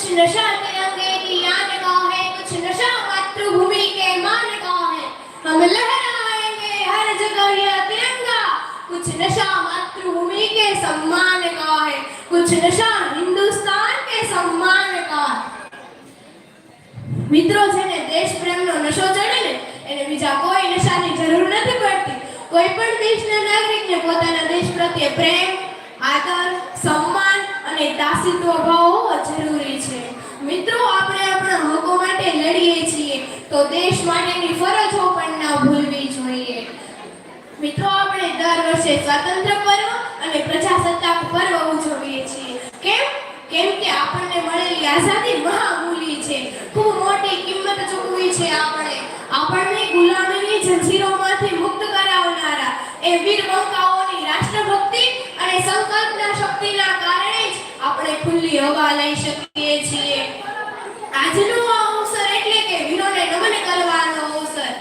कुछ नशा तिरंगे की यान का है कुछ नशा मातृभूमि के मान का है हम लहराएंगे हर जगह यह तिरंगा कुछ नशा मातृभूमि के सम्मान का है कुछ नशा हिंदुस्तान के सम्मान का है મિત્રો જેને દેશ પ્રેમનો નશો ચડે ને એને બીજા કોઈ નશાની જરૂર નથી પડતી કોઈ પણ દેશના નાગરિકને પોતાના દેશ પ્રત્યે પ્રેમ આદર સન્માન અને દાસિત્વ ભાવ જરૂરી છે. મિત્રો, આપણે આપણા હકો માટે લડીએ છીએ, તો દેશ માટેની ફરજો પણ ના ભૂલવી જોઈએ. મિત્રો, આપણે દર વર્ષે સ્વાતંત્ર્ય પર્વ અને પ્રજાસત્તાક પર્વ ઉજવીએ છીએ. કેમ? કેમ કે આપણને મળેલી આઝાદી મહામૂલી છે. ખૂબ મોટી કિંમત ચૂકવી છે આપણે. આપણને ગુલામીની જંજીરોમાંથી મુક્ત કરાવનારા એ વીર બંકાઓની રાષ્ટ્રભક્તિ અને સંકલ્પના શક્તિના કારણે જ આપણે ખુલ્લી હવા લઈ શકીએ છીએ. આજનો અવસર એટલે કે વીરોને નમન કરવાનો અવસર.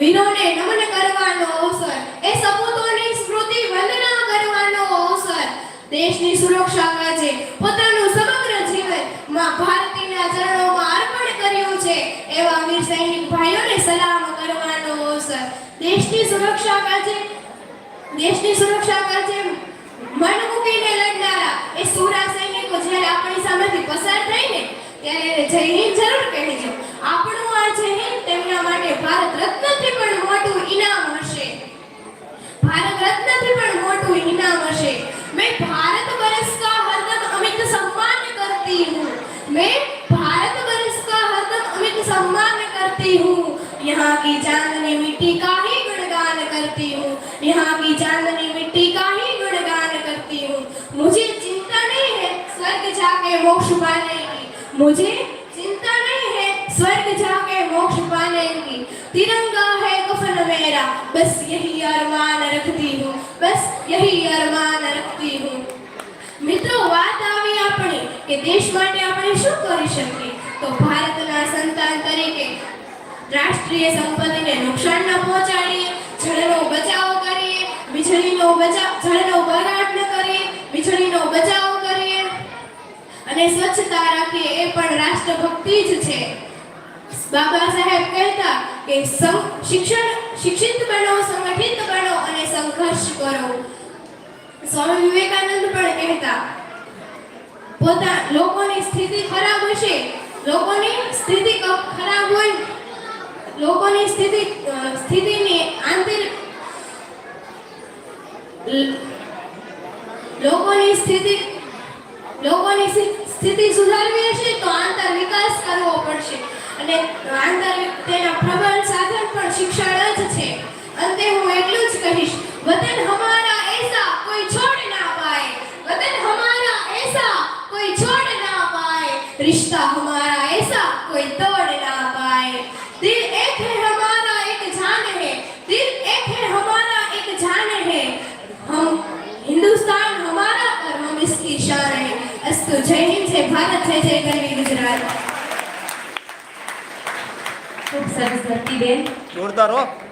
વીરોને નમન કરવાનો અવસર. એ સપૂતોની સ્મૃતિ વંદના કરવાનો અવસર. દેશની સુરક્ષા કાજે પોતાનું સમગ્ર જીવનમાં ભારતીના ચરણોમાં અર્પણ કર્યું છે, એવા વીર સૈનિક ભાઈઓને સલામ કરવાનો અવસર. દેશની સુરક્ષા કાજે દેશની સુરક્ષા કાજે भारत वर्ष का हरदम अमित सम्मान करती हूँ। मैं का हरदम अमित सम्मान करती हूँ। यहाँ की चांदनी मिट्टी का ही गुणगान करती हूँ। यहाँ की चांदनी मिट्टी का ही गुणगान करती हूँ। मुझे चिंता नहीं है स्वर्ग जाके मोक्ष पाने की। मुझे चिंता नहीं है स्वर्ग जाके मोक्ष पाने की। तिरंगा है कफन मेरा, बस यही अरमान रखती हूँ। बस यही अरमान रखती વાત આવી આપણી કે દેશ માટે આપણે શું કરી શકીએ? તો ભારતના સંતાન તરીકે રાષ્ટ્રીય સંપત્તિને નુકસાન ન પહોંચાડીએ જળનો બચાવ કરીએ, વીજળીનો બચાવ જળનો બગાડ ન કરીએ, વીજળીનો બચાવ કરીએ અને સ્વચ્છતા રાખીએ એ પણ રાષ્ટ્રભક્તિ જ છે. બાબા સાહેબ કહેતા કે શિક્ષણ, શિક્ષિત બનો સંગઠિત બનો અને સંઘર્ષ કરો. સ્વામી વિવેકાનંદ પણ પોતા લોકોની સ્થિતિ ખરાબ હશે. લોકોની સ્થિતિ ખરાબ હોય, લોકોની સ્થિતિ સ્થિતિની આંતરિક લોકોની સ્થિતિ લોકોની સ્થિતિ સુધારવી હશે તો આંતર વિકાસ કરવો પડશે. અને આંતર તેના પ્રબળ સાધન પણ શિક્ષણ જ છે. અંતે હું એટલું જ કહીશ. વતન હમારા ऐसा कोई तोड़ ना पाए। दिल एक है, हमारा एक जान है। दिल एक है, हमारा एक जान है। हम हिंदुस्तान हमारा और हम इसकी शान है। अस्तु, जय हिंद, जय भारत, जय जय गरीब गुजरात। खूब सरस बेन जोरदार हो।